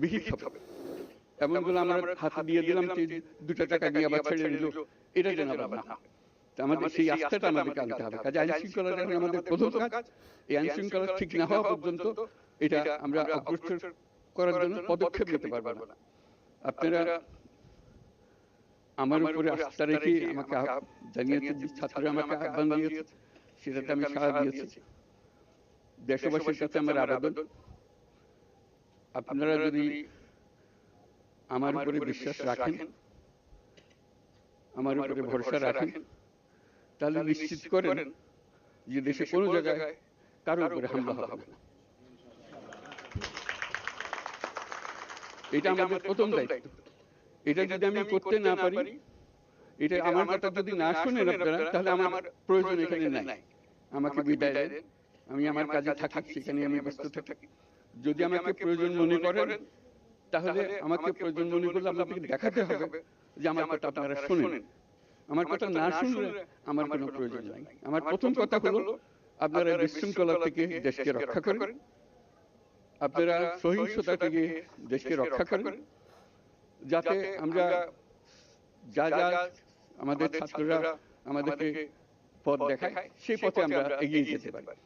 বিহিত হবে। এমনগুলো আমরা হাতে দিয়ে দিলাম দুটো টাকা দিয়ে আবার ছেড়ে দিল এটা যেন আবার না। আমাদের সেই আস্থাটা আমাদেরকে আনতে হবে। কাজে আইন শৃঙ্খলা এখন আমাদের প্রথম কাজ এই আইন শৃঙ্খলা ঠিক না হওয়া পর্যন্ত এটা আমরা অগ্রসর করার জন্য পদক্ষেপ নিতে পারব না। আপনারা আমার উপরে আস্থা রেখে আমাকে জানিয়েছে ছাত্ররা আমাকে আহ্বান দিয়েছে সেটাতে আমি সাড়া দিয়েছি। দেশবাসীর কাছে আমার আবেদন আপনারা যদি আমার উপরে বিশ্বাস রাখেন আমার উপরে ভরসা রাখেন তাহলে নিশ্চিত করেন যে দেশে কোনো জায়গায় কারোর উপরে হামলা হবে না। এটা আমাদের প্রথম দায়িত্ব। এটা যদি আমি করতে না পারি এটা আমার কথা যদি না শুনেন আপনারা তাহলে আমার প্রয়োজন এখানে নাই। আমাকে বিদায় দেন। আমি আমার কাজে থাকি সেখানে আমি ব্যস্ত থাকি। যদি আমাকে প্রয়োজন মনে করেন তাহলে আমাকে প্রয়োজন মনে করলে আপনাদেরকে দেখাতে হবে যে আমার কথা আপনারা শুনেন। আমার কথা না শুনলে আমার কোনো প্রয়োজন নাই। আমার প্রথম কথা হলো আপনারা বিশৃঙ্খলা থেকে দেশকে রক্ষা করেন। আপনারা সহিংসতা থেকে দেশকে রক্ষা করেন। যাতে আমরা যা যা আমাদের ছাত্ররা আমাদেরকে পথ দেখায় সেই পথে আমরা এগিয়ে যেতে পারি।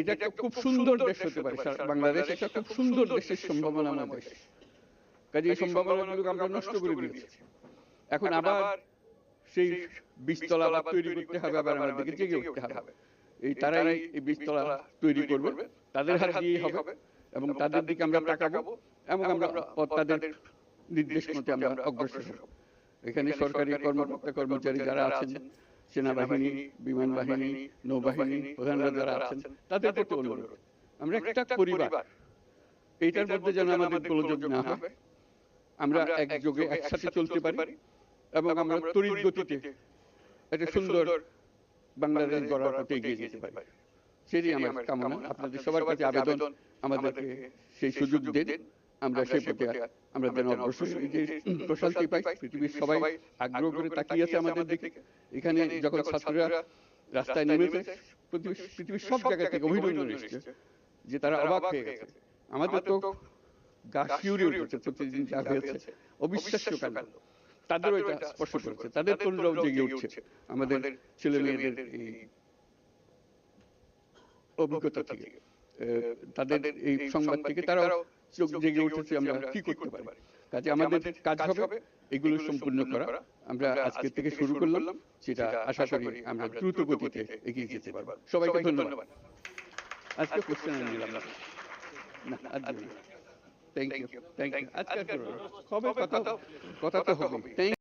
এটা একটা খুব সুন্দর দেশ হতে পারে। বাংলাদেশ একটা খুব সুন্দর দেশের সম্ভাবনা আমাদের। দেশ কাজে এই সম্ভাবনাগুলোকে আমরা নষ্ট করে দিয়েছি। এখন আবার সেই বীজতলা আবার তৈরি করতে হবে আবার আমাদেরকে জেগে উঠতে হবে। এই তারাই এই বীজতলা তৈরি করবে। তাদের হাত দিয়েই হবে এবং তাদের দিকে আমরা তাকাবো এবং আমরা তাদের নির্দেশ মতে আমরা অগ্রসর হব। এখানে সরকারি কর্মকর্তা কর্মচারী যারা আছেন সেনাবাহিনী বিমান বাহিনী নৌবাহিনী প্রধানরা যারা আছেন তাদের প্রতি অনুরোধ। আমরা একটা পরিবার। এইটার মধ্যে যেন আমাদের গোলযোগ না হয় আমরা একযোগে একসাথে চলতে পারি এবং আমরা তড়িৎ গতিতে একটা সুন্দর বাংলাদেশ গড়ার পথে এগিয়ে যেতে পারি। সেটাই আমার কামনা। আপনাদের সবার কাছে আবেদন আমাদেরকে সেই সুযোগ দিন। আমরা সেই পথে আমরা যেন অগ্রসর প্রশান্তি পাই পৃথিবীর সবাই আগ্রহ করে তাকিয়ে আছে আমাদের দিকে। এখানে যখন ছাত্ররা রাস্তায় নেমেছে পৃথিবীর পৃথিবীর সব জায়গা থেকে অভিনন্দন এসেছে যে তারা অবাক হয়ে গেছে। আমাদের তো গা শিউরে উঠেছে প্রতিদিন যা হয়েছে। অবিশ্বাস্য কাণ্ড। তাদেরও এটা স্পর্শ করেছে। তাদের তরুণরাও জেগে উঠছে। আমাদের ছেলে মেয়েদের এই অভিজ্ঞতা থেকে তাদের এই সংবাদ থেকে তারাও চোখ জেগে উঠেছে আমরা। কি করতে পারি? কাজে আমাদের কাজ হবে এগুলো সম্পূর্ণ করা। আমরা আজকে থেকে শুরু করলাম। সেটা আশা করি আমরা দ্রুত গতিতে এগিয়ে যেতে পারব। সবাইকে ধন্যবাদ। আজকে কোশ্চেন নিলাম না থ্যাংক ইউ থ্যাংক ইউ আজকে। হবে কথা তো হবে। থ্যাংক